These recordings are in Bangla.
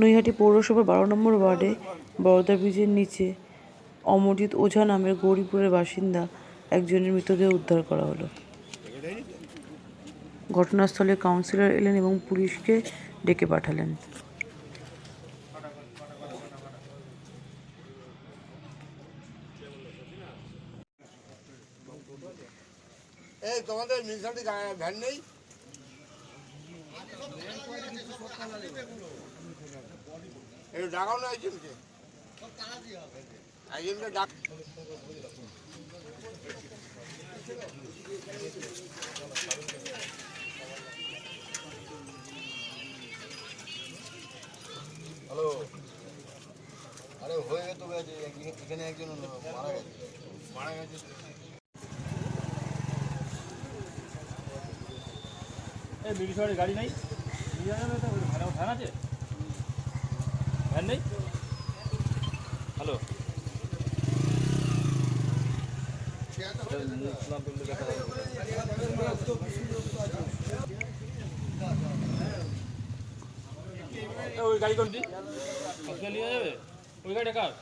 নৈহাটি পৌরসভার বারো নম্বর ওয়ার্ডে বরদা ব্রিজের নিচে অমরজিৎ ওঝা নামের গৌরীপুরের বাসিন্দা একজনের মৃতদেহ উদ্ধার করা হলো। ঘটনাস্থলে কাউন্সিলর এলেন এবং পুলিশকে ডেকে পাঠালেন। ভ্যান নেই? একটু ডাকাও না একজনকে। একজনকে ডাক। হ্যালো। আরে হয়ে গেছে এখানে- এখানে একজন মারা গেছে। মারা গেছে এই মিউনিসিপালিটি গাড়ি নেই। ভ্যান আছে? ভ্যান নেই? হ্যালো? ওই গাড়ি কোনটি? নিয়ে যাবে? ওই গাড়িটা কার?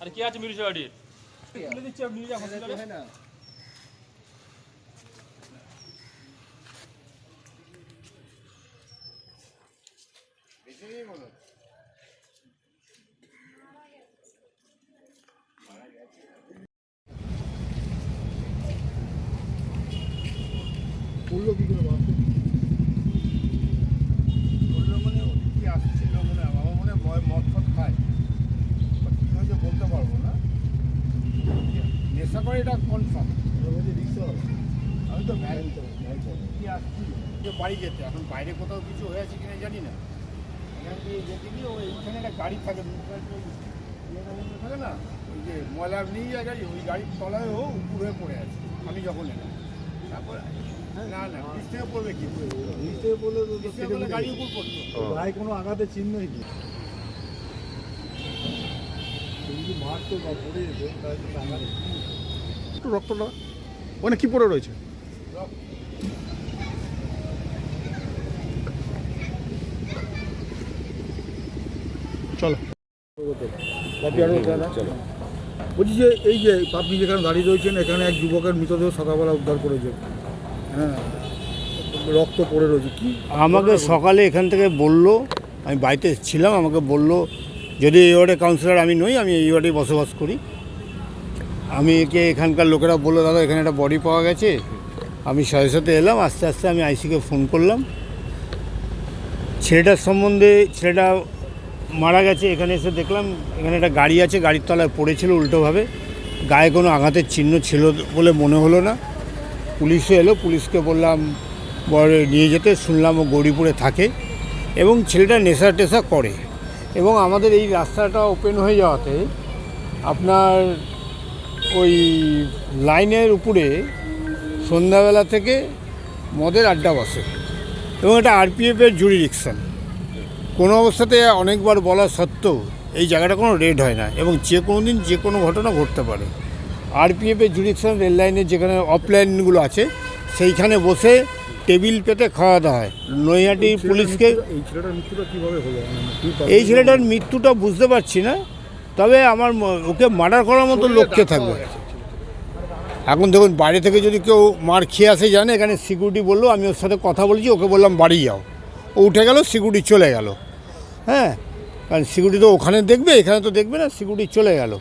আর কি আছে মিউনিসিপালিটির তুলে দিচ্ছে নিয়ে যা হসপিটালে। পড়ল কি করে বাপরে বলল মানে কি আসছিল মনে হয় আমার মনে হয় মদ ফদ খায় বা কি হয়েছে বলতে পারব না নেশা করে এটা কনফার্ম রিক্সা আমি তো ভ্যান কি আসছিল যে বাড়ি যেতে এখন বাইরে কোথাও কিছু হয়েছে কিনা জানি না দিয়ে যেতে গিয়ে ওই এইখানে একটা গাড়ি থাকে না ওই যে ময়লা নিয়ে যায় গাড়ি ওই গাড়ির তলায় ও উপর হয়ে পড়ে আছে। আমি যখন এলাম, তারপর না না নিচ থেকে পড়বে কি? নিচে বলে তো নিচ থেকে পড়লে গাড়ি উপর পড়তো। গায়ে কোনো আঘাতের চিহ্নই কি যদি মারতো বা পড়ে যেত তাহলে তো আঘাত একটু রক্তটা ওখানে কি পড়ে রয়েছে? চলো। বলছি যে এই যে আপনি যেখানে দাঁড়িয়ে রয়েছেন এখানে এক যুবকের মৃতদেহ সকালবেলা উদ্ধার করেছে হ্যাঁ। রক্ত পড়ে রয়েছে, কি? আমাকে সকালে এখান থেকে বলল, আমি বাড়িতে ছিলাম, আমাকে বলল, যদি এই ওয়ার্ডে কাউন্সিলর আমি নই, আমি এই ওয়ার্ডেই বসবাস করি। আমি একে এখানকার লোকেরা বলল, দাদা, এখানে একটা বডি পাওয়া গেছে। আমি সাথে সাথে এলাম, আস্তে আস্তে আমি আইসিকে ফোন করলাম। ছেলেটার সম্বন্ধে, ছেলেটা মারা গেছে, এখানে এসে দেখলাম, এখানে একটা গাড়ি আছে, গাড়ির তলায় পড়েছিল উল্টোভাবে। গায়ে কোনো আঘাতের চিহ্ন ছিল বলে মনে হলো না। পুলিশও এলো, পুলিশকে বললাম বড় নিয়ে যেতে, শুনলাম ও গৌরীপুরে থাকে এবং ছেলেটা নেশা টেশা করে এবং আমাদের এই রাস্তাটা ওপেন হয়ে যাওয়াতে আপনার ওই লাইনের উপরে সন্ধ্যাবেলা থেকে মদের আড্ডা বসে এবং এটা আরপিএফের জুরিডিকশন কোনো অবস্থাতে অনেকবার বলা সত্ত্বেও এই জায়গাটা কোনো রেড হয় না এবং যে কোনো দিন যে কোনো ঘটনা ঘটতে পারে। আরপিএফের জুডিকশন রেল লাইনের যেখানে অফলাইনগুলো আছে সেইখানে বসে টেবিল পেতে খাওয়া দাওয়া হয়। নৈহাটি পুলিশকে এই ছেলেটার মৃত্যুটা কীভাবে হলো? মানে এই ছেলেটার মৃত্যুটা বুঝতে পারছি না তবে আমার ওকে মার্ডার করার মতো লোককে থাকবে। এখন দেখুন বাইরে থেকে যদি কেউ মার খেয়ে আসে জানে এখানে সিকিউরিটি বলল আমি ওর সাথে কথা বলছি ওকে বললাম বাড়ি যাও। ও উঠে গেল সিকিউরিটি চলে গেল। হ্যাঁ? কারণ সিকিউরিটি তো ওখানে দেখবে এখানে তো দেখবে না সিকিউরিটি চলে গেল।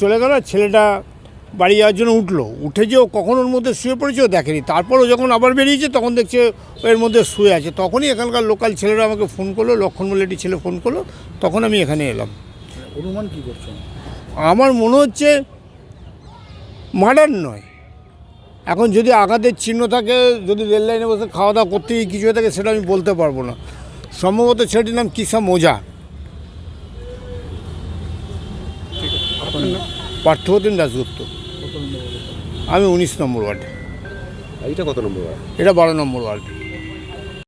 চলে গেল ছেলেটা বাড়ি যাওয়ার জন্য উঠল। উঠে যে ও কখন ওর মধ্যে শুয়ে পড়েছে ও দেখেনি। তারপর ও যখন আবার বেরিয়েছে তখন দেখছে এর মধ্যে শুয়ে আছে। তখনই এখানকার লোকাল ছেলেরা আমাকে ফোন করল লক্ষণ বলে একটি ছেলে ফোন করল তখন আমি এখানে এলাম। অনুমান কি করছেন আমার মনে হচ্ছে মার্ডার নয়। এখন যদি আঘাতের চিহ্ন থাকে যদি রেল লাইনে বসে খাওয়া দাওয়া করতে গিয়ে কিছু হয়ে থাকে সেটা আমি বলতে পারব না। সম্ভবত ছেলেটির নাম কিসা মোজা। পার্থপ্রতিম দাসগুপ্ত আমি উনিশ নম্বর ওয়ার্ডে। এটা কত নম্বর ওয়ার্ড? এটা বারো নম্বর ওয়ার্ড।